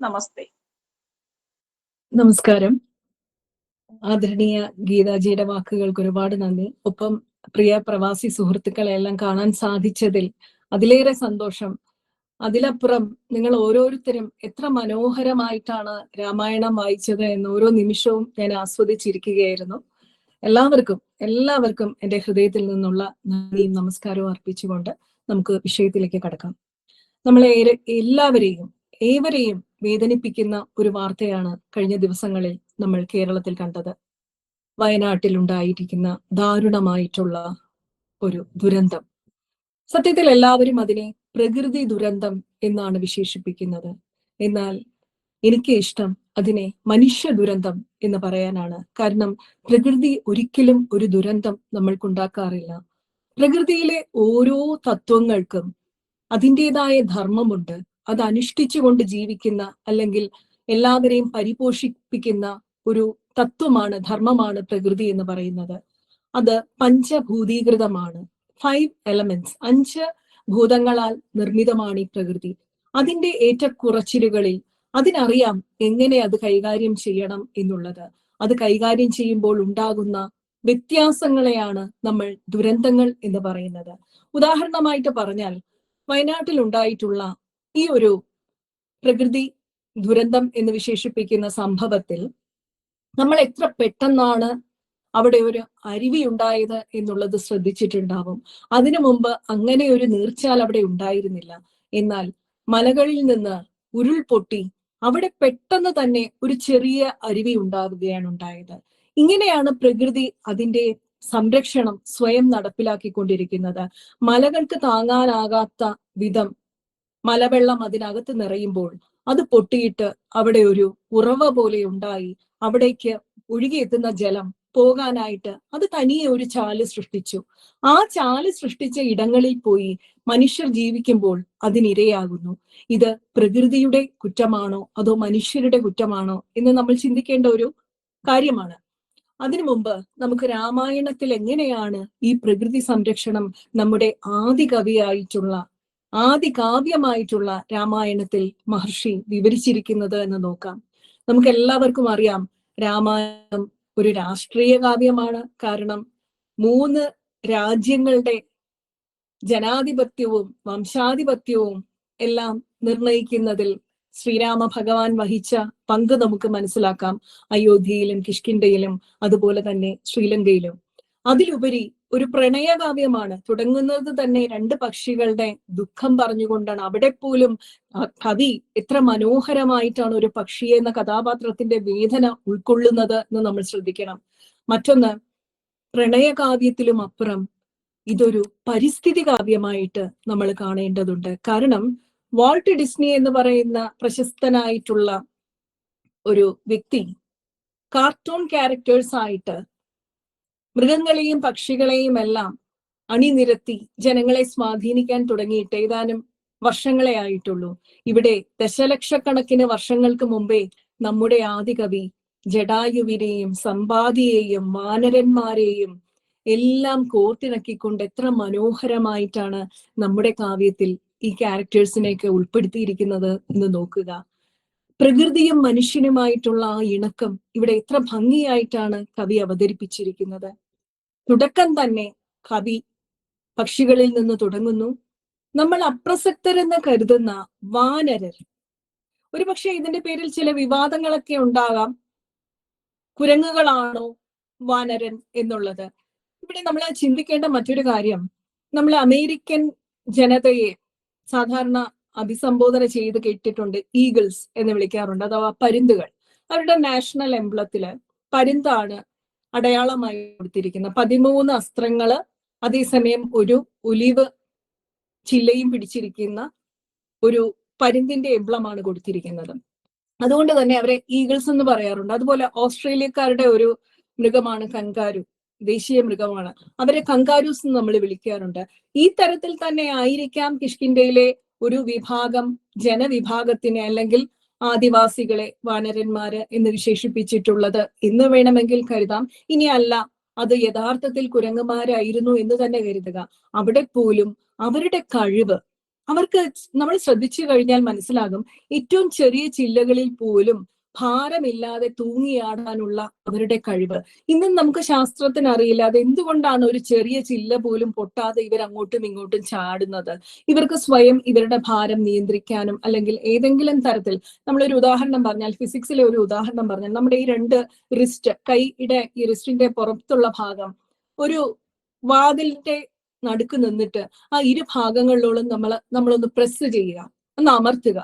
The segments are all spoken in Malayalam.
നമസ്തേ. നമസ്കാരം. ആദരണീയ ഗീതാജിയുടെ വാക്കുകൾക്ക് ഒരുപാട് നന്ദി. ഒപ്പം പ്രിയ പ്രവാസി സുഹൃത്തുക്കളെ എല്ലാം കാണാൻ സാധിച്ചതിൽ അതിലേറെ സന്തോഷം. അതിലപ്പുറം നിങ്ങൾ ഓരോരുത്തരും എത്ര മനോഹരമായിട്ടാണ് രാമായണം വായിച്ചത് എന്ന് ഓരോ നിമിഷവും ഞാൻ ആസ്വദിച്ചിരിക്കുകയായിരുന്നു. എല്ലാവർക്കും എല്ലാവർക്കും എന്റെ ഹൃദയത്തിൽ നിന്നുള്ള നന്ദിയും നമസ്കാരവും അർപ്പിച്ചുകൊണ്ട് നമുക്ക് വിഷയത്തിലേക്ക് കടക്കാം. നമ്മളെ എല്ലാവരെയും ഏവരെയും വേദനിപ്പിക്കുന്ന ഒരു വാർത്തയാണ് കഴിഞ്ഞ ദിവസങ്ങളിൽ നമ്മൾ കേരളത്തിൽ കണ്ടത്. വയനാട്ടിൽ ഉണ്ടായിരിക്കുന്ന ദാരുണമായിട്ടുള്ള ഒരു ദുരന്തം. സത്യത്തിൽ എല്ലാവരും അതിനെ പ്രകൃതി ദുരന്തം എന്നാണ് വിശേഷിപ്പിക്കുന്നത്. എന്നാൽ എനിക്ക് ഇഷ്ടം അതിനെ മനുഷ്യ ദുരന്തം എന്ന് പറയാനാണ്. കാരണം പ്രകൃതി ഒരിക്കലും ഒരു ദുരന്തം നമ്മൾക്കുണ്ടാക്കാറില്ല. പ്രകൃതിയിലെ ഓരോ തത്വങ്ങൾക്കും അതിന്റെതായ ധർമ്മമുണ്ട്. അത് അനുഷ്ഠിച്ചുകൊണ്ട് ജീവിക്കുന്ന അല്ലെങ്കിൽ എല്ലാവരെയും പരിപോഷിപ്പിക്കുന്ന ഒരു തത്വമാണ് ധർമ്മമാണ് പ്രകൃതി എന്ന് പറയുന്നത്. അത് പഞ്ചഭൂതീകൃതമാണ്. ഫൈവ് എലമെന്റ്സ് അഞ്ച് ഭൂതങ്ങളാൽ നിർമ്മിതമാണ് ഈ പ്രകൃതി. അതിന്റെ ഏറ്റക്കുറച്ചിലുകളിൽ അതിനറിയാം എങ്ങനെ അത് കൈകാര്യം ചെയ്യണം എന്നുള്ളത്. അത് കൈകാര്യം ചെയ്യുമ്പോൾ ഉണ്ടാകുന്ന വ്യത്യാസങ്ങളെയാണ് നമ്മൾ ദുരന്തങ്ങൾ എന്ന് പറയുന്നത്. ഉദാഹരണമായിട്ട് പറഞ്ഞാൽ വയനാട്ടിൽ ഉണ്ടായിട്ടുള്ള ഈ ഒരു പ്രകൃതി ദുരന്തം എന്ന് വിശേഷിപ്പിക്കുന്ന സംഭവത്തിൽ നമ്മൾ എത്ര പെട്ടെന്നാണ് അവിടെ ഒരു അരുവി ഉണ്ടായത് എന്നുള്ളത് ശ്രദ്ധിച്ചിട്ടുണ്ടാവും. അതിനു മുമ്പ് അങ്ങനെ ഒരു നീർച്ചാൽ അവിടെ ഉണ്ടായിരുന്നില്ല. എന്നാൽ മലകളിൽ നിന്ന് ഉരുൾപൊട്ടി അവിടെ പെട്ടെന്ന് തന്നെ ഒരു ചെറിയ അരുവി ഉണ്ടാകുകയാണ് ഉണ്ടായത്. ഇങ്ങനെയാണ് പ്രകൃതി അതിന്റെ സംരക്ഷണം സ്വയം നടപ്പിലാക്കിക്കൊണ്ടിരിക്കുന്നത്. മലകൾക്ക് താങ്ങാനാകാത്ത വിധം മലവെള്ളം അതിനകത്ത് നിറയുമ്പോൾ അത് പൊട്ടിയിട്ട് അവിടെ ഒരു ഉറവ പോലെ ഉണ്ടായി. അവിടേക്ക് ഒഴുകിയെത്തുന്ന ജലം പോകാനായിട്ട് അത് തനിയെ ഒരു ചാൽ സൃഷ്ടിച്ചു. ആ ചാൽ സൃഷ്ടിച്ച ഇടങ്ങളിൽ പോയി മനുഷ്യർ ജീവിക്കുമ്പോൾ അതിനിരയാകുന്നു. ഇത് പ്രകൃതിയുടെ കുറ്റമാണോ അതോ മനുഷ്യരുടെ കുറ്റമാണോ എന്ന് നമ്മൾ ചിന്തിക്കേണ്ട ഒരു കാര്യമാണ്. അതിനു മുമ്പ് നമുക്ക് രാമായണത്തിൽ എങ്ങനെയാണ് ഈ പ്രകൃതി സംരക്ഷണം നമ്മുടെ ആദി കവിയായിട്ടുള്ള ആദി കാവ്യമായിട്ടുള്ള രാമായണത്തിൽ മഹർഷി വിവരിച്ചിരിക്കുന്നത് എന്ന് നോക്കാം. നമുക്ക് എല്ലാവർക്കും അറിയാം രാമായണം ഒരു രാഷ്ട്രീയ കാവ്യമാണ്. കാരണം മൂന്ന് രാജ്യങ്ങളുടെ ജനാധിപത്യവും വംശാധിപത്യവും എല്ലാം നിർണയിക്കുന്നതിൽ ശ്രീരാമ ഭഗവാൻ വഹിച്ച പങ്ക് നമുക്ക് മനസ്സിലാക്കാം. അയോധ്യയിലും കിഷ്കിണ്ടയിലും അതുപോലെ തന്നെ ശ്രീലങ്കയിലും. അതിലുപരി ഒരു പ്രണയകാവ്യമാണ്. തുടങ്ങുന്നത് തന്നെ രണ്ട് പക്ഷികളുടെ ദുഃഖം പറഞ്ഞുകൊണ്ടാണ്. അവിടെ പോലും കവി എത്ര മനോഹരമായിട്ടാണ് ഒരു പക്ഷിയെ എന്ന കഥാപാത്രത്തിന്റെ വേദന ഉൾക്കൊള്ളുന്നത് എന്ന് നമ്മൾ ശ്രദ്ധിക്കണം. മറ്റൊന്ന് പ്രണയകാവ്യത്തിലും അപ്പുറം ഇതൊരു പരിസ്ഥിതി കാവ്യമായിട്ട് നമ്മൾ കാണേണ്ടതുണ്ട്. കാരണം വാൾട്ട് ഡിസ്നി എന്ന് പറയുന്ന പ്രശസ്തനായിട്ടുള്ള ഒരു വ്യക്തി കാർട്ടൂൺ ക്യാരക്ടേഴ്സ് ആയിട്ട് മൃഗങ്ങളെയും പക്ഷികളെയും എല്ലാം അണിനിരത്തി ജനങ്ങളെ സ്വാധീനിക്കാൻ തുടങ്ങിയിട്ട് ഏതാനും വർഷങ്ങളെ ആയിട്ടുള്ളൂ. ഇവിടെ ദശലക്ഷക്കണക്കിന് വർഷങ്ങൾക്ക് മുമ്പേ നമ്മുടെ ആദികവി ജഡായുവിനെയും സമ്പാദിയെയും വാനരന്മാരെയും എല്ലാം കോർത്തിണക്കിക്കൊണ്ട് എത്ര മനോഹരമായിട്ടാണ് നമ്മുടെ കാവ്യത്തിൽ ഈ ക്യാരക്ടേഴ്സിനെയൊക്കെ ഉൾപ്പെടുത്തിയിരിക്കുന്നത് എന്ന് നോക്കുക. പ്രകൃതിയും മനുഷ്യനുമായിട്ടുള്ള ആ ഇണക്കം ഇവിടെ എത്ര ഭംഗിയായിട്ടാണ് കവി അവതരിപ്പിച്ചിരിക്കുന്നത്. തുടക്കം തന്നെ കവി പക്ഷികളിൽ നിന്ന് തുടങ്ങുന്നു. നമ്മൾ അപ്രസക്തരെന്ന് കരുതുന്ന വാനരർ. ഒരുപക്ഷെ ഇതിന്റെ പേരിൽ ചില വിവാദങ്ങളൊക്കെ ഉണ്ടാകാം. കുരങ്ങുകളാണോ വാനരൻ എന്നുള്ളത്. ഇവിടെ നമ്മൾ ചിന്തിക്കേണ്ട മറ്റൊരു കാര്യം നമ്മൾ അമേരിക്കൻ ജനതയെ സാധാരണ അഭിസംബോധന ചെയ്ത് കേട്ടിട്ടുണ്ട് ഈഗിൾസ് എന്ന് വിളിക്കാറുണ്ട് അഥവാ പരുന്തുകൾ. അവരുടെ നാഷണൽ എംബ്ലത്തിൽ പരുന്താണ് അടയാളമായി കൊടുത്തിരിക്കുന്നത് പതിമൂന്ന് അസ്ത്രങ്ങൾ അതേസമയം ഒരു ഒലിവ് ചില്ലയും പിടിച്ചിരിക്കുന്ന ഒരു പരുന്തിന്റെ എബ്ലമാണ് കൊടുത്തിരിക്കുന്നത്. അതുകൊണ്ട് തന്നെ അവരെ ഈഗിൾസ് എന്ന് പറയാറുണ്ട്. അതുപോലെ ഓസ്ട്രേലിയക്കാരുടെ ഒരു മൃഗമാണ് കങ്കാരു ദേശീയ മൃഗമാണ്. അവരെ കങ്കാരൂസ് എന്ന് നമ്മൾ വിളിക്കാറുണ്ട്. ഈ തരത്തിൽ തന്നെ ആയിരിക്കാം കിഷ്കിൻഡയിലെ ഒരു വിഭാഗം ജനവിഭാഗത്തിനെ അല്ലെങ്കിൽ ആദിവാസികളെ വാനരന്മാര് എന്ന് വിശേഷിപ്പിച്ചിട്ടുള്ളത് എന്ന് വേണമെങ്കിൽ കരുതാം. ഇനി അല്ല അത് യഥാർത്ഥത്തിൽ കുരങ്ങന്മാരായിരുന്നു എന്ന് തന്നെ കരുതുക. അവിടെ പോലും അവരുടെ കഴിവ് അവർക്ക് നമ്മൾ ശ്രദ്ധിച്ചു കഴിഞ്ഞാൽ മനസ്സിലാകും ഏറ്റവും ചെറിയ ചില്ലകളിൽ പോലും ഭാരമില്ലാതെ തൂങ്ങിയാടാനുള്ള അവരുടെ കഴിവ്. ഇന്നും നമുക്ക് ശാസ്ത്രത്തിന് അറിയില്ല. അത് എന്തുകൊണ്ടാണ് ഒരു ചെറിയ ചില്ല പോലും പൊട്ടാതെ ഇവർ അങ്ങോട്ടും ഇങ്ങോട്ടും ചാടുന്നത്? ഇവർക്ക് സ്വയം ഇവരുടെ ഭാരം നിയന്ത്രിക്കാനും അല്ലെങ്കിൽ ഏതെങ്കിലും തരത്തിൽ നമ്മളൊരു ഉദാഹരണം പറഞ്ഞാൽ ഫിസിക്സിലെ ഒരു ഉദാഹരണം പറഞ്ഞാൽ നമ്മുടെ ഈ രണ്ട് റിസ്റ്റ് കൈയുടെ ഈ റിസ്റ്റിന്റെ പുറത്തുള്ള ഭാഗം ഒരു വാതിലിന്റെ നടുക്ക് നിന്നിട്ട് ആ ഇരു ഭാഗങ്ങളിലോളം നമ്മൾ നമ്മളൊന്ന് പ്രസ് ചെയ്യുക. ഒന്ന് അമർത്തുക.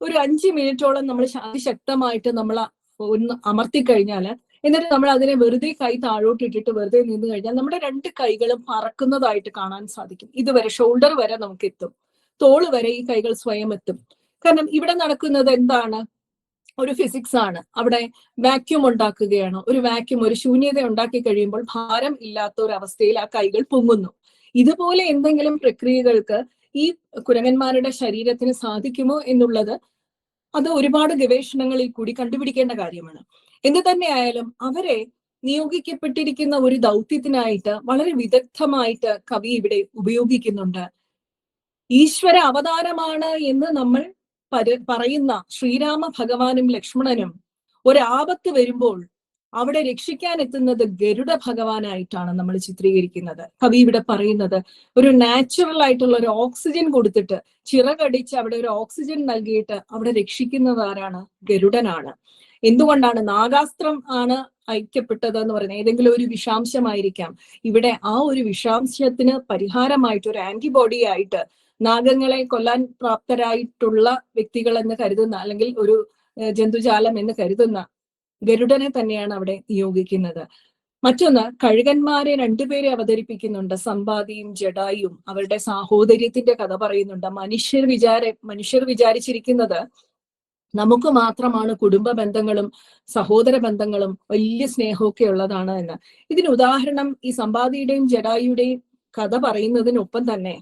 ഒരു അഞ്ച് മിനിറ്റോളം നമ്മൾ അതിശക്തമായിട്ട് നമ്മൾ ഒന്ന് അമർത്തി കഴിഞ്ഞാൽ എന്നിട്ട് നമ്മൾ അതിനെ വെറുതെ കൈ താഴോട്ട് ഇട്ടിട്ട് വെറുതെ നിന്ന് കഴിഞ്ഞാൽ നമ്മുടെ രണ്ട് കൈകളും പറക്കുന്നതായിട്ട് കാണാൻ സാധിക്കും. ഇതുവരെ ഷോൾഡർ വരെ നമുക്ക് എത്തും. തോൾ വരെ ഈ കൈകൾ സ്വയം എത്തും. കാരണം ഇവിടെ നടക്കുന്നത് എന്താണ്? ഒരു ഫിസിക്സ് ആണ്. അവിടെ വാക്യൂം ഉണ്ടാക്കുകയാണ്. ഒരു വാക്യൂം ഒരു ശൂന്യത ഉണ്ടാക്കി കഴിയുമ്പോൾ ഭാരം ഇല്ലാത്ത ഒരു അവസ്ഥയിൽ ആ കൈകൾ പൊങ്ങുന്നു. ഇതുപോലെ എന്തെങ്കിലും പ്രക്രിയകൾക്ക് ഈ കുരങ്ങന്മാരുടെ ശരീരത്തിന് സാധിക്കുമോ എന്നുള്ളത് അത് ഒരുപാട് ഗവേഷണങ്ങളിൽ കൂടി കണ്ടുപിടിക്കേണ്ട കാര്യമാണ്. എന്ത് തന്നെയായാലും അവരെ നിയോഗിക്കപ്പെട്ടിരിക്കുന്ന ഒരു ദൗത്യത്തിനായിട്ട് വളരെ വിദഗ്ധമായിട്ട് കവി ഇവിടെ ഉപയോഗിക്കുന്നുണ്ട്. ഈശ്വര അവതാരമാണ് എന്ന് നമ്മൾ പറയുന്ന ശ്രീരാമ ഭഗവാനും ലക്ഷ്മണനും ഒരാപത്ത് വരുമ്പോൾ അവിടെ രക്ഷിക്കാൻ എത്തുന്നത് ഗരുഡ ഭഗവാനായിട്ടാണ് നമ്മൾ ചിത്രീകരിക്കുന്നത്. കവി ഇവിടെ പറയുന്നത് ഒരു നാച്ചുറൽ ആയിട്ടുള്ള ഒരു ഓക്സിജൻ കൊടുത്തിട്ട് ചിറകടിച്ച് അവിടെ ഒരു ഓക്സിജൻ നൽകിയിട്ട് അവിടെ രക്ഷിക്കുന്നത് ആരാണ്? ഗരുഡനാണ്. എന്തുകൊണ്ടാണ് നാഗാസ്ത്രം ആണ് ഐക്യപ്പെട്ടത് എന്ന് പറയുന്നത്? ഏതെങ്കിലും ഒരു വിഷാംശമായിരിക്കാം. ഇവിടെ ആ ഒരു വിഷാംശത്തിന് പരിഹാരമായിട്ട് ഒരു ആന്റിബോഡി ആയിട്ട് നാഗങ്ങളെ കൊല്ലാൻ പ്രാപ്തരായിട്ടുള്ള വ്യക്തികൾ എന്ന് കരുതുന്ന അല്ലെങ്കിൽ ഒരു ജന്തുജാലം എന്ന് കരുതുന്ന ഗരുഡനെ തന്നെയാണ് അവിടെ നിയോഗിക്കുന്നത്. മറ്റൊന്ന് കഴുകന്മാരെ രണ്ടുപേരെ അവതരിപ്പിക്കുന്നുണ്ട്. സമ്പാദിയും ജഡായും അവരുടെ സാഹോദര്യത്തിന്റെ കഥ പറയുന്നുണ്ട്. മനുഷ്യർ വിചാര മനുഷ്യർ വിചാരിച്ചിരിക്കുന്നത് നമുക്ക് മാത്രമാണ് കുടുംബ ബന്ധങ്ങളും സഹോദര ബന്ധങ്ങളും വലിയ സ്നേഹമൊക്കെ ഉള്ളതാണ് എന്ന്. ഇതിന് ഉദാഹരണം ഈ സമ്പാദിയുടെയും ജഡായുടെയും കഥ പറയുന്നതിനൊപ്പം തന്നെ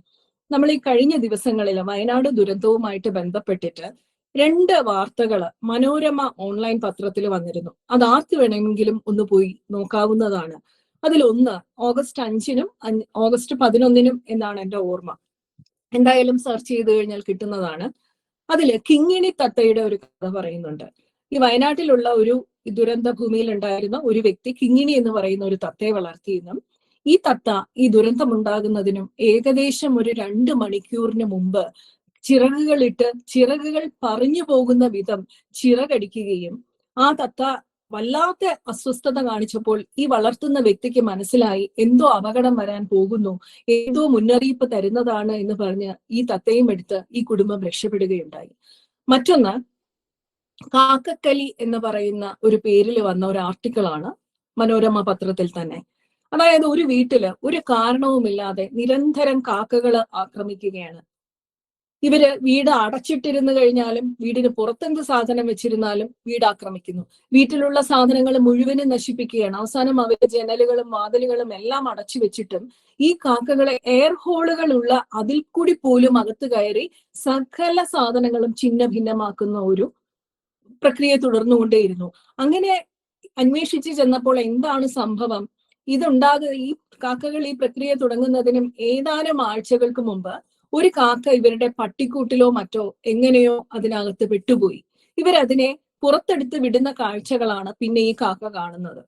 നമ്മൾ ഈ കഴിഞ്ഞ ദിവസങ്ങളിൽ വയനാട് ദുരന്തവുമായിട്ട് ബന്ധപ്പെട്ടിട്ട് രണ്ട് വാർത്തകൾ മനോരമ ഓൺലൈൻ പത്രത്തിൽ വന്നിരുന്നു. അത് ആർക്ക് വേണമെങ്കിലും ഒന്ന് പോയി നോക്കാവുന്നതാണ്. അതിലൊന്ന് ഓഗസ്റ്റ് അഞ്ചിനും ഓഗസ്റ്റ് പതിനൊന്നിനും എന്നാണ് എന്റെ ഓർമ്മ. എന്തായാലും സെർച്ച് ചെയ്തു കഴിഞ്ഞാൽ കിട്ടുന്നതാണ്. അതിൽ കിങ്ങിണി തത്തയുടെ ഒരു കഥ പറയുന്നുണ്ട്. ഈ വയനാട്ടിലുള്ള ഒരു ദുരന്ത ഭൂമിയിൽ ഉണ്ടായിരുന്ന ഒരു വ്യക്തി കിങ്ങിണി എന്ന് പറയുന്ന ഒരു തത്തയെ വളർത്തിയെന്നും ഈ തത്ത ഈ ദുരന്തമുണ്ടാകുന്നതിനും ഏകദേശം ഒരു രണ്ട് മണിക്കൂറിന് മുമ്പ് ചിറകുകളിട്ട് ചിറകുകൾ പറഞ്ഞു പോകുന്ന വിധം ചിറകടിക്കുകയും ആ തത്ത വല്ലാത്ത അസ്വസ്ഥത കാണിച്ചപ്പോൾ ഈ വളർത്തുന്ന വ്യക്തിക്ക് മനസ്സിലായി എന്തോ അപകടം വരാൻ പോകുന്നു എന്തോ മുന്നറിയിപ്പ് തരുന്നതാണ് എന്ന് പറഞ്ഞ് ഈ തത്തയും എടുത്ത് ഈ കുടുംബം രക്ഷപ്പെടുകയുണ്ടായി. മറ്റൊന്ന് കാക്കക്കലി എന്ന് പറയുന്ന ഒരു പേരിൽ വന്ന ഒരു ആർട്ടിക്കിളാണ് മനോരമ പത്രത്തിൽ തന്നെ. അതായത് ഒരു വീട്ടിൽ ഒരു കാരണവുമില്ലാതെ നിരന്തരം കാക്കകൾ ആക്രമിക്കുകയാണ്. ഇവർ വീട് അടച്ചിട്ടിരുന്നു കഴിഞ്ഞാലും വീടിന് പുറത്തെന്ത് സാധനം വെച്ചിരുന്നാലും വീട് ആക്രമിക്കുന്നു വീട്ടിലുള്ള സാധനങ്ങൾ മുഴുവനും നശിപ്പിക്കുകയാണ്. അവസാനം അവർ ജനലുകളും വാതിലുകളും എല്ലാം അടച്ചു വെച്ചിട്ടും ഈ കാക്കകളെ എയർ ഹോളുകളുള്ള അതിൽ കൂടി പോലും അകത്ത് കയറി സകല സാധനങ്ങളും ചിഹ്ന ഭിന്നമാക്കുന്ന ഒരു പ്രക്രിയ തുടർന്നുകൊണ്ടേയിരുന്നു. അങ്ങനെ അന്വേഷിച്ച് ചെന്നപ്പോൾ എന്താണ് സംഭവം? ഇതുണ്ടാകുക ഈ കാക്കകൾ ഈ പ്രക്രിയ തുടങ്ങുന്നതിനും ഏതാനും ആഴ്ചകൾക്ക് മുമ്പ് ഒരു കാക്ക ഇവരുടെ പട്ടിക്കൂട്ടിലോ മറ്റോ എങ്ങനെയോ അതിനകത്ത് പെട്ടുപോയി ഇവരതിനെ പുറത്തെടുത്ത് വിടുന്ന കാഴ്ചകളാണ് പിന്നെ ഈ കാക്ക കാണുന്നത്.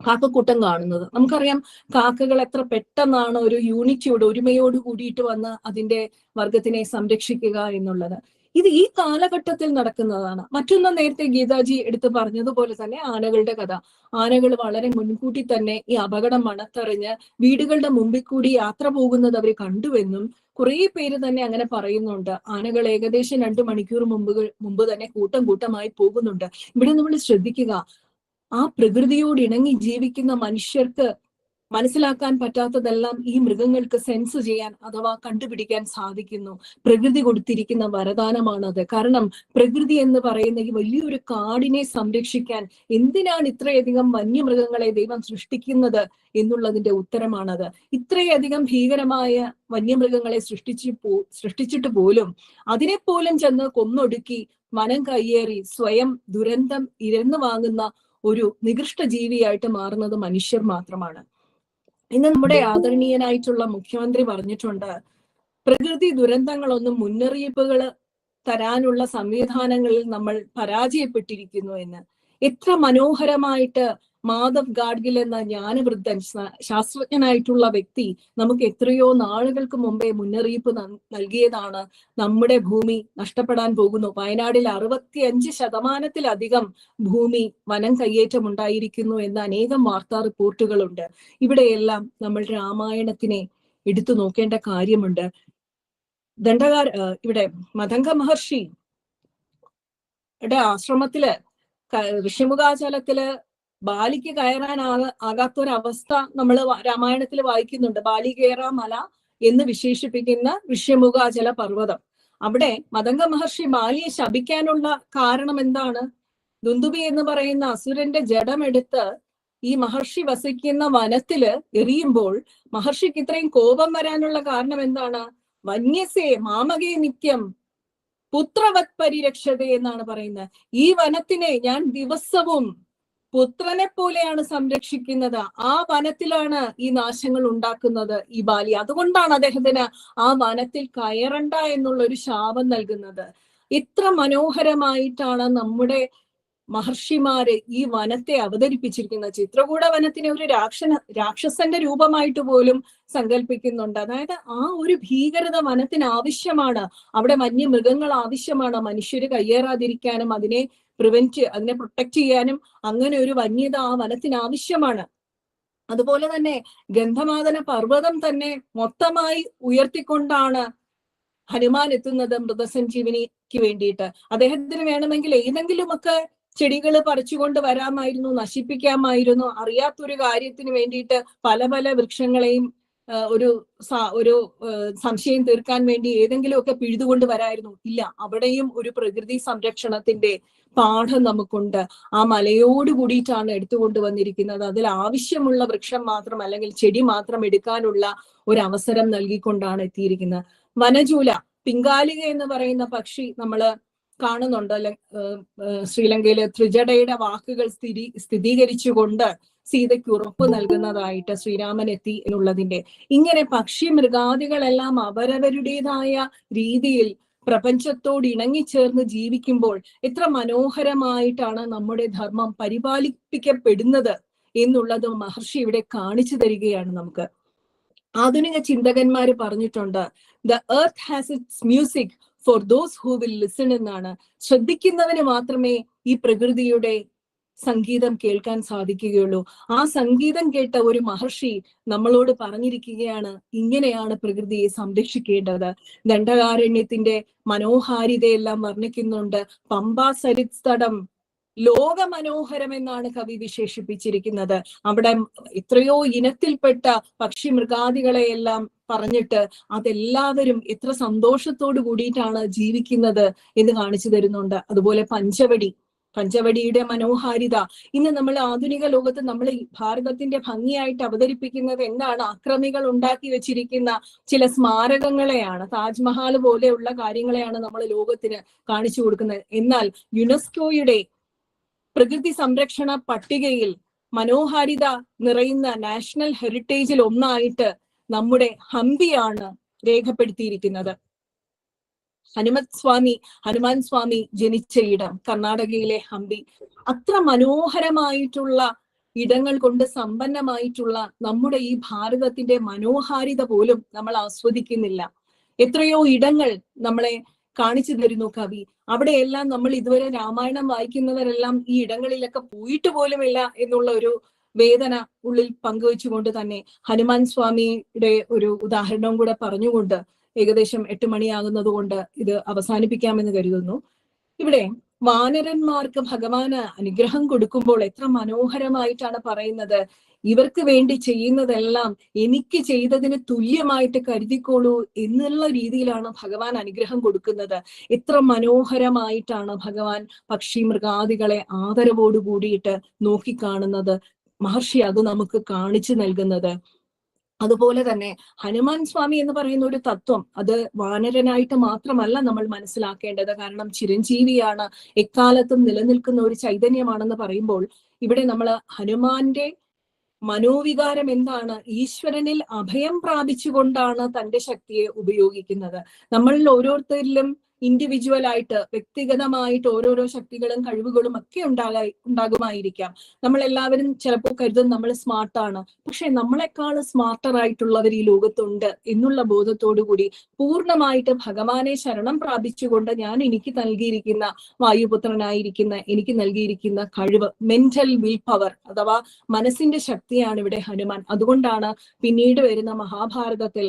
കാക്കക്കൂട്ടം കാണുന്നത്. നമുക്കറിയാം കാക്കകൾ എത്ര പെട്ടെന്നാണ് ഒരു യൂണിറ്റിയോട് ഒരുമയോട് കൂടിയിട്ട് വന്ന് അതിന്റെ വർഗത്തിനെ സംരക്ഷിക്കുക എന്നുള്ളത്. ഇത് ഈ കാലഘട്ടത്തിൽ നടക്കുന്നതാണ്. മറ്റൊന്ന് നേരത്തെ ഗീതാജി എടുത്തു പറഞ്ഞതുപോലെ തന്നെ ആനകളുടെ കഥ. ആനകൾ വളരെ മുൻകൂട്ടി തന്നെ ഈ അപകടം മണത്തറിഞ്ഞ് വീടുകളുടെ മുമ്പിൽ കൂടി യാത്ര പോകുന്നത് അവർ കണ്ടുവെന്നും കുറെ പേര് തന്നെ അങ്ങനെ പറയുന്നുണ്ട്. ആനകൾ ഏകദേശം രണ്ട് മണിക്കൂർ മുമ്പ് മുമ്പ് തന്നെ കൂട്ടം കൂട്ടമായി പോകുന്നുണ്ട്. ഇവിടെ നമ്മൾ ശ്രദ്ധിക്കുക. ആ പ്രകൃതിയോട് ഇണങ്ങി ജീവിക്കുന്ന മനുഷ്യർക്ക് മനസ്സിലാക്കാൻ പറ്റാത്തതെല്ലാം ഈ മൃഗങ്ങൾക്ക് സെൻസ് ചെയ്യാൻ അഥവാ കണ്ടുപിടിക്കാൻ സാധിക്കുന്നു. പ്രകൃതി കൊടുത്തിരിക്കുന്ന വരദാനമാണത് കാരണം പ്രകൃതി എന്ന് പറയുന്ന ഈ വലിയൊരു കാടിനെ സംരക്ഷിക്കാൻ എന്തിനാണ് ഇത്രയധികം വന്യമൃഗങ്ങളെ ദൈവം സൃഷ്ടിക്കുന്നത് എന്നുള്ളതിന്റെ ഉത്തരമാണത്. ഇത്രയധികം ഭീകരമായ വന്യമൃഗങ്ങളെ സൃഷ്ടിച്ചു പോ സൃഷ്ടിച്ചിട്ട് പോലും അതിനെപ്പോലും ചെന്ന് കൊന്നൊടുക്കി മനം കയ്യേറി സ്വയം ദുരന്തം ഇരന്നു വാങ്ങുന്ന ഒരു നികൃഷ്ട ജീവിയായിട്ട് മാറുന്നത് മനുഷ്യർ മാത്രമാണ്. ഇന്ന് നമ്മുടെ ആദരണീയനായിട്ടുള്ള മുഖ്യമന്ത്രി പറഞ്ഞിട്ടുണ്ട് പ്രകൃതി ദുരന്തങ്ങളൊന്നും മുന്നറിയിപ്പുകൾ തരാനുള്ള സംവിധാനങ്ങളിൽ നമ്മൾ പരാജയപ്പെട്ടിരിക്കുന്നു എന്ന്. എത്ര മനോഹരമായിട്ട് മാധവ് ഗാഡ്ഗിൽ എന്ന ജ്ഞാനവൃദ്ധൻ ശാസ്ത്രജ്ഞനായിട്ടുള്ള വ്യക്തി നമുക്ക് എത്രയോ നാളുകൾക്ക് മുമ്പേ മുന്നറിയിപ്പ് നൽകിയതാണ് നമ്മുടെ ഭൂമി നഷ്ടപ്പെടാൻ പോകുന്നു. വയനാടിൽ അറുപത്തിയഞ്ച് ശതമാനത്തിലധികം ഭൂമി വനം കയ്യേറ്റം ഉണ്ടായിരിക്കുന്നു എന്ന അനേകം വാർത്താ റിപ്പോർട്ടുകളുണ്ട്. ഇവിടെയെല്ലാം നമ്മൾ രാമായണത്തിനെ എടുത്തു നോക്കേണ്ട കാര്യമുണ്ട്. ദണ്ഡകാർ ഇവിടെ മതംഗ മഹർഷി ആശ്രമത്തിൽ ഋഷിമുഖാചലത്തിൽ ബാലിക്ക് കയറാൻ ആകാത്തൊരവസ്ഥ നമ്മൾ രാമായണത്തിൽ വായിക്കുന്നുണ്ട്. ബാലി കയറാ മല എന്ന് വിശേഷിപ്പിക്കുന്ന ഋഷ്യമുഖാചല പർവതം. അവിടെ മതംഗ മഹർഷി ബാലിയെ ശപിക്കാനുള്ള കാരണം എന്താണ്? ദുന്ദുബി എന്ന് പറയുന്ന അസുരന്റെ ജഡമെടുത്ത് ഈ മഹർഷി വസിക്കുന്ന വനത്തിൽ എറിയുമ്പോൾ മഹർഷിക്ക് ഇത്രയും കോപം വരാനുള്ള കാരണം എന്താണ്? വന്യസേ മാമകേ നിത്യം പുത്രവത് പരിരക്ഷത എന്നാണ് പറയുന്നത്. ഈ വനത്തിനെ ഞാൻ ദിവസവും പുത്രനെ പോലെയാണ് സംരക്ഷിക്കുന്നത്. ആ വനത്തിലാണ് ഈ നാശങ്ങൾ ഉണ്ടാക്കുന്നത് ഈ ബാലി. അതുകൊണ്ടാണ് അദ്ദേഹത്തിന് ആ വനത്തിൽ കയറണ്ട എന്നുള്ള ഒരു ശാപം നൽകുന്നത്. ഇത്ര മനോഹരമായിട്ടാണ് നമ്മുടെ മഹർഷിമാര് ഈ വനത്തെ അവതരിപ്പിച്ചിരിക്കുന്ന ചിത്രകൂട വനത്തിനെ ഒരു രാക്ഷന രാക്ഷസന്റെ രൂപമായിട്ട് പോലും സങ്കല്പിക്കുന്നുണ്ട് അതായത് ആ ഒരു ഭീകരത വനത്തിന് ആവശ്യമാണ്. അവിടെ വന്യമൃഗങ്ങൾ ആവശ്യമാണ്. മനുഷ്യര് കയ്യേറാതിരിക്കാനും അതിനെ പ്രിവെന്റ് അതിനെ പ്രൊട്ടക്ട് ചെയ്യാനും അങ്ങനെ ഒരു വന്യത ആ വനത്തിന് ആവശ്യമാണ്. അതുപോലെ തന്നെ ഗന്ധമാതന പർവതം തന്നെ മൊത്തമായി ഉയർത്തിക്കൊണ്ടാണ് ഹനുമാൻ എത്തുന്നത് മൃതസഞ്ജീവനിക്ക് വേണ്ടിയിട്ട്. അദ്ദേഹത്തിന് വേണമെങ്കിൽ ഏതെങ്കിലുമൊക്കെ ചെടികൾ പറിച്ചുകൊണ്ട് വരാമായിരുന്നു നശിപ്പിക്കാമായിരുന്നു. അറിയാത്തൊരു കാര്യത്തിന് വേണ്ടിയിട്ട് പല പല വൃക്ഷങ്ങളെയും ഒരു ഒരു സംശയം തീർക്കാൻ വേണ്ടി ഏതെങ്കിലുമൊക്കെ പിഴുതുകൊണ്ട് വരായിരുന്നു. ഇല്ല അവിടെയും ഒരു പ്രകൃതി സംരക്ഷണത്തിന്റെ പാഠം നമുക്കുണ്ട്. ആ മലയോട് കൂടിയിട്ടാണ് എടുത്തുകൊണ്ട് വന്നിരിക്കുന്നത്. അതിൽ ആവശ്യമുള്ള വൃക്ഷം മാത്രം അല്ലെങ്കിൽ ചെടി മാത്രം എടുക്കാനുള്ള ഒരു അവസരം നൽകിക്കൊണ്ടാണ് എത്തിയിരിക്കുന്നത്. വനജൂല പിങ്കാലിക എന്ന് പറയുന്ന പക്ഷി നമ്മൾ കാണുന്നുണ്ട്. ശ്രീലങ്കയിലെ ത്രിജടയുടെ വാക്കുകൾ സ്ഥിരീ സ്ഥിരീകരിച്ചുകൊണ്ട് സീതയ്ക്ക് ഉറപ്പ് നൽകുന്നതായിട്ട് ശ്രീരാമൻ എത്തി എന്നുള്ളതിന്റെ ഇങ്ങനെ പക്ഷി മൃഗാദികളെല്ലാം അവരവരുടേതായ രീതിയിൽ പ്രപഞ്ചത്തോട് ഇണങ്ങിച്ചേർന്ന് ജീവിക്കുമ്പോൾ എത്ര മനോഹരമായിട്ടാണ് നമ്മുടെ ധർമ്മം പരിപാലിപ്പിക്കപ്പെടുന്നത് എന്നുള്ളത് മഹർഷി ഇവിടെ കാണിച്ചു തരികയാണ് നമുക്ക്. ആധുനിക ചിന്തകന്മാര് പറഞ്ഞിട്ടുണ്ട് the earth has its music for those who will listen എന്നാണ്. ശ്രദ്ധിക്കുന്നവന് മാത്രമേ ഈ പ്രകൃതിയുടെ സംഗീതം കേൾക്കാൻ സാധിക്കുകയുള്ളൂ. ആ സംഗീതം കേട്ട ഒരു മഹർഷി നമ്മളോട് പറഞ്ഞിരിക്കുകയാണ് ഇങ്ങനെയാണ് പ്രകൃതിയെ സംരക്ഷിക്കേണ്ടത്. ദണ്ഡകാരണ്യത്തിന്റെ മനോഹാരിതയെല്ലാം വർണിക്കുന്നുണ്ട്. പമ്പാ സരിത്സ്തടം ലോക മനോഹരം എന്നാണ് കവി വിശേഷിപ്പിച്ചിരിക്കുന്നത്. അവിടെ എത്രയോ ഇനത്തിൽപ്പെട്ട പക്ഷി മൃഗാദികളെയെല്ലാം പറഞ്ഞിട്ട് അതെല്ലാവരും എത്ര സന്തോഷത്തോടു കൂടിയിട്ടാണ് ജീവിക്കുന്നത് എന്ന് കാണിച്ചു തരുന്നുണ്ട്. അതുപോലെ പഞ്ചവടി പഞ്ചവടിയുടെ മനോഹാരിത. ഇന്ന് നമ്മൾ ആധുനിക ലോകത്ത് നമ്മൾ ഭാരതത്തിന്റെ ഭംഗിയായിട്ട് അവതരിപ്പിക്കുന്നത് എന്താണ്? അക്രമികൾ ഉണ്ടാക്കി വെച്ചിരിക്കുന്ന ചില സ്മാരകങ്ങളെയാണ് താജ്മഹാൽ പോലെയുള്ള കാര്യങ്ങളെയാണ് നമ്മൾ ലോകത്തിന് കാണിച്ചു കൊടുക്കുന്നത്. എന്നാൽ യുനെസ്കോയുടെ പ്രകൃതി സംരക്ഷണ പട്ടികയിൽ മനോഹാരിത നിറയുന്ന നാഷണൽ ഹെറിറ്റേജിൽ ഒന്നായിട്ട് നമ്മുടെ ഹംപിയാണ് രേഖപ്പെടുത്തിയിരിക്കുന്നത്. ഹനുമത് സ്വാമി ഹനുമാൻ സ്വാമി ജനിച്ച ഇടം കർണാടകയിലെ ഹംപി. അത്ര മനോഹരമായിട്ടുള്ള ഇടങ്ങൾ കൊണ്ട് സമ്പന്നമായിട്ടുള്ള നമ്മുടെ ഈ ഭാരതത്തിന്റെ മനോഹാരിത പോലും നമ്മൾ ആസ്വദിക്കുന്നില്ല. എത്രയോ ഇടങ്ങൾ നമ്മളെ കാണിച്ചു തരുന്നു കവി. അവിടെയെല്ലാം നമ്മൾ ഇതുവരെ രാമായണം വായിക്കുന്നവരെല്ലാം ഈ ഇടങ്ങളിലൊക്കെ പോയിട്ട് പോലുമില്ല എന്നുള്ള ഒരു വേദന ഉള്ളിൽ പങ്കുവെച്ചുകൊണ്ട് തന്നെ ഹനുമാൻ സ്വാമിയുടെ ഒരു ഉദാഹരണവും കൂടെ പറഞ്ഞുകൊണ്ട് ഏകദേശം എട്ട് മണിയാകുന്നത് കൊണ്ട് ഇത് അവസാനിപ്പിക്കാമെന്ന് കരുതുന്നു. ഇവിടെ വാനരന്മാർക്ക് ഭഗവാന് അനുഗ്രഹം കൊടുക്കുമ്പോൾ എത്ര മനോഹരമായിട്ടാണ് പറയുന്നത്. ഇവർക്ക് വേണ്ടി ചെയ്യുന്നതെല്ലാം എനിക്ക് ചെയ്തതിന് തുല്യമായിട്ട് കരുതിക്കോളൂ എന്നുള്ള രീതിയിലാണ് ഭഗവാൻ അനുഗ്രഹം കൊടുക്കുന്നത്. എത്ര മനോഹരമായിട്ടാണ് ഭഗവാൻ പക്ഷി മൃഗാദികളെ ആദരവോട് കൂടിയിട്ട് നോക്കിക്കാണുന്നത്. മഹർഷി അത് നമുക്ക് കാണിച്ചു നൽകുന്നത്. അതുപോലെ തന്നെ ഹനുമാൻ സ്വാമി എന്ന് പറയുന്ന ഒരു തത്വം അത് വാനരനായിട്ട് മാത്രമല്ല നമ്മൾ മനസ്സിലാക്കേണ്ടത്. കാരണം ചിരഞ്ജീവിയാണ് എക്കാലത്തും നിലനിൽക്കുന്ന ഒരു ചൈതന്യമാണെന്ന് പറയുമ്പോൾ ഇവിടെ നമ്മൾ ഹനുമാന്റെ മനോവികാരം എന്താണ്? ഈശ്വരനിൽ അഭയം പ്രാപിച്ചുകൊണ്ടാണ് തന്റെ ശക്തിയെ ഉപയോഗിക്കുന്നത്. നമ്മളിൽ ഓരോരുത്തരിലും ഇൻഡിവിജ്വൽ ആയിട്ട് വ്യക്തിഗതമായിട്ട് ഓരോരോ ശക്തികളും കഴിവുകളും ഒക്കെ ഉണ്ടാകാ ഉണ്ടാകുമായിരിക്കാം. നമ്മൾ എല്ലാവരും ചിലപ്പോൾ കരുതും നമ്മൾ സ്മാർട്ടാണ് പക്ഷെ നമ്മളെക്കാൾ സ്മാർട്ടർ ആയിട്ടുള്ളവർ ഈ ലോകത്തുണ്ട് എന്നുള്ള ബോധത്തോടു കൂടി പൂർണമായിട്ട് ഭഗവാനെ ശരണം പ്രാപിച്ചുകൊണ്ട് ഞാൻ എനിക്ക് നൽകിയിരിക്കുന്ന വായുപുത്രനായിരിക്കുന്ന എനിക്ക് നൽകിയിരിക്കുന്ന കഴിവ് മെന്റൽ വിൽ പവർ അഥവാ മനസ്സിന്റെ ശക്തിയാണ് ഇവിടെ ഹനുമാൻ. അതുകൊണ്ടാണ് പിന്നീട് വരുന്ന മഹാഭാരതത്തിൽ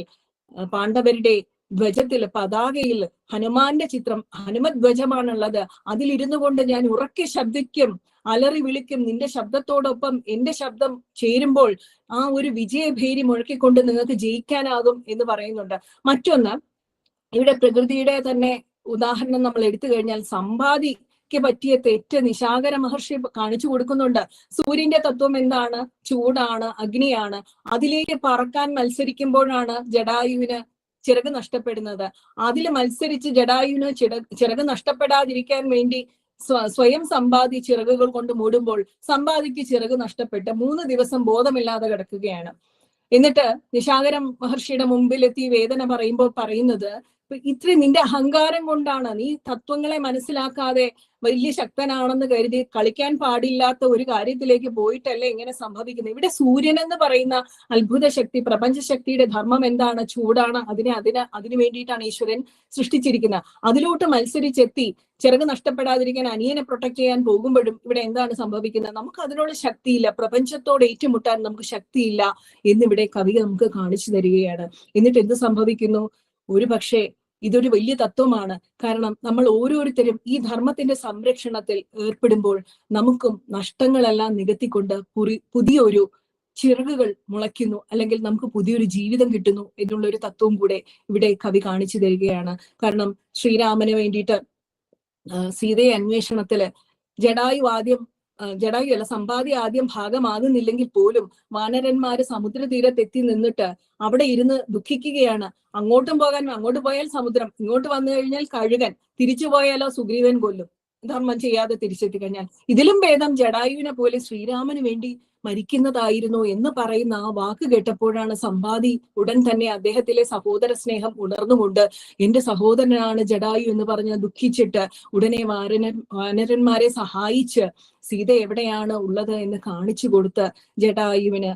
പാണ്ഡവരുടെ ധ്വജത്തിൽ പതാകയിൽ ഹനുമാന്റെ ചിത്രം ഹനുമധ്വജമാണുള്ളത് അതിലിരുന്നു കൊണ്ട് ഞാൻ ഉറക്കെ ശബ്ദിക്കും അലറി വിളിക്കും. നിന്റെ ശബ്ദത്തോടൊപ്പം എന്റെ ശബ്ദം ചേരുമ്പോൾ ആ ഒരു വിജയഭേരി മുഴക്കിക്കൊണ്ട് നിങ്ങൾക്ക് ജയിക്കാനാകും എന്ന് പറയുന്നുണ്ട്. മറ്റൊന്ന് ഇവിടെ പ്രകൃതിയുടെ തന്നെ ഉദാഹരണം നമ്മൾ എടുത്തു കഴിഞ്ഞാൽ സമ്പാദിക്ക് പറ്റിയ തെറ്റ് നിശാകര മഹർഷി കാണിച്ചു കൊടുക്കുന്നുണ്ട്. സൂര്യന്റെ തത്വം എന്താണ്? ചൂടാണ് അഗ്നിയാണ്. അതിലേക്ക് പറക്കാൻ മത്സരിക്കുമ്പോഴാണ് ജഡായുവിന് ചിറക് നഷ്ടപ്പെടുന്നത്. അതിൽ മത്സരിച്ച് ജഡായുവിന് ചിറ ചിറക് നഷ്ടപ്പെടാതിരിക്കാൻ വേണ്ടി സ്വയം സമ്പാദി ചിറകുകൾ കൊണ്ട് മൂടുമ്പോൾ സമ്പാദിക്ക് ചിറക് നഷ്ടപ്പെട്ട് മൂന്ന് ദിവസം ബോധമില്ലാതെ കിടക്കുകയാണ്. എന്നിട്ട് നിശാകരം മഹർഷിയുടെ മുമ്പിലെത്തി വേദന പറയുമ്പോൾ പറയുന്നത് ഇത്രയും നിന്റെ അഹങ്കാരം കൊണ്ടാണ് നീ തത്വങ്ങളെ മനസ്സിലാക്കാതെ വലിയ ശക്തനാണെന്ന് കരുതി കളിക്കാൻ പാടില്ലാത്ത ഒരു കാര്യത്തിലേക്ക് പോയിട്ടല്ലേ ഇങ്ങനെ സംഭവിക്കുന്നത്? ഇവിടെ സൂര്യൻ എന്ന് പറയുന്ന അത്ഭുത ശക്തി പ്രപഞ്ച ശക്തിയുടെ ധർമ്മം എന്താണ്? ചൂടാണ്. അതിനെ അതിന് അതിനു വേണ്ടിയിട്ടാണ് ഈശ്വരൻ സൃഷ്ടിച്ചിരിക്കുന്നത്. അതിലോട്ട് മത്സരിച്ചെത്തി ചിറക് നഷ്ടപ്പെടാതിരിക്കാൻ അനിയനെ പ്രൊട്ടക്ട് ചെയ്യാൻ പോകുമ്പോഴും ഇവിടെ എന്താണ് സംഭവിക്കുന്നത്? നമുക്ക് അതിനുള്ള ശക്തിയില്ല. പ്രപഞ്ചത്തോട് ഏറ്റുമുട്ടാൻ നമുക്ക് ശക്തിയില്ല എന്നിവിടെ കവി നമുക്ക് കാണിച്ചു തരികയാണ്. എന്നിട്ട് എന്ത് സംഭവിക്കുന്നു? ഒരു പക്ഷേ ഇതൊരു വലിയ തത്വമാണ്. കാരണം നമ്മൾ ഓരോരുത്തരും ഈ ധർമ്മത്തിന്റെ സംരക്ഷണത്തിൽ ഏർപ്പെടുമ്പോൾ നമുക്കും നഷ്ടങ്ങളെല്ലാം നികത്തിക്കൊണ്ട് പുതിയൊരു ചിറകുകൾ മുളയ്ക്കുന്നു. അല്ലെങ്കിൽ നമുക്ക് പുതിയൊരു ജീവിതം കിട്ടുന്നു എന്നുള്ള ഒരു തത്വവും കൂടെ ഇവിടെ കവി കാണിച്ചു തരികയാണ്. കാരണം ശ്രീരാമന് വേണ്ടിയിട്ട് സീതയെ അന്വേഷണത്തിൽ ജഡായു ആദ്യം ജഡായു അല്ല സമ്പാദി ആദ്യം ഭാഗമാകുന്നില്ലെങ്കിൽ പോലും വാനരന്മാര് സമുദ്രതീരത്തെത്തി നിന്നിട്ട് അവിടെ ഇരുന്ന് ദുഃഖിക്കുകയാണ്. അങ്ങോട്ടും പോകാൻ അങ്ങോട്ട് പോയാൽ സമുദ്രം ഇങ്ങോട്ട് വന്നു കഴിഞ്ഞാൽ കഴുകൻ തിരിച്ചു പോയാലോ സുഗ്രീവൻ കൊല്ലും. ധർമ്മം ചെയ്യാതെ തിരിച്ചെത്തി കഴിഞ്ഞാൽ ഇതിലും ഭേദം ജടായുവിനെ പോലെ ശ്രീരാമന് വേണ്ടി മരിക്കുന്നതായിരുന്നു എന്ന് പറയുന്ന ആ വാക്ക് കേട്ടപ്പോഴാണ് സമ്പാദി ഉടൻ തന്നെ അദ്ദേഹത്തിലെ സഹോദര സ്നേഹം ഉണർന്നുകൊണ്ട് എന്റെ സഹോദരനാണ് ജഡായു എന്ന് പറഞ്ഞ് ദുഃഖിച്ചിട്ട് ഉടനെ വാരന വാനരന്മാരെ സഹായിച്ച് സീത എവിടെയാണ് ഉള്ളത് എന്ന് കാണിച്ചു കൊടുത്ത് ജഡായുവിന്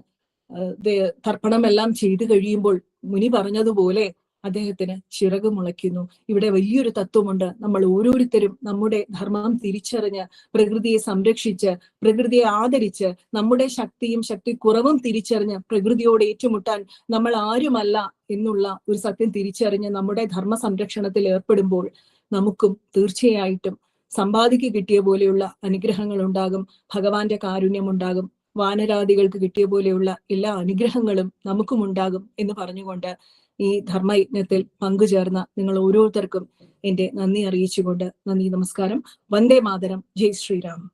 തർപ്പണമെല്ലാം ചെയ്തു കഴിയുമ്പോൾ മുനി പറഞ്ഞതുപോലെ അദ്ദേഹത്തിന് ചിറക് മുളയ്ക്കുന്നു. ഇവിടെ വലിയൊരു തത്വമുണ്ട്. നമ്മൾ ഓരോരുത്തരും നമ്മുടെ ധർമ്മം തിരിച്ചറിഞ്ഞ് പ്രകൃതിയെ സംരക്ഷിച്ച് പ്രകൃതിയെ ആദരിച്ച് നമ്മുടെ ശക്തിയും ശക്തി കുറവും തിരിച്ചറിഞ്ഞ് പ്രകൃതിയോട് ഏറ്റുമുട്ടാൻ നമ്മൾ ആരുമല്ല എന്നുള്ള ഒരു സത്യം തിരിച്ചറിഞ്ഞ് നമ്മുടെ ധർമ്മ സംരക്ഷണത്തിൽ ഏർപ്പെടുമ്പോൾ നമുക്കും തീർച്ചയായിട്ടും സമ്പാദിക്ക് കിട്ടിയ പോലെയുള്ള അനുഗ്രഹങ്ങൾ ഉണ്ടാകും. ഭഗവാന്റെ കാരുണ്യം ഉണ്ടാകും. വാനരാദികൾക്ക് കിട്ടിയ പോലെയുള്ള എല്ലാ അനുഗ്രഹങ്ങളും നമുക്കും ഉണ്ടാകും എന്ന് പറഞ്ഞുകൊണ്ട് ഈ ധർമ്മയജ്ഞത്തിൽ പങ്കുചേർന്ന നിങ്ങൾ ഓരോരുത്തർക്കും എന്റെ നന്ദി അറിയിച്ചുകൊണ്ട് നന്ദി നമസ്കാരം. വന്ദേ മാതരം. ജയ് ശ്രീരാം.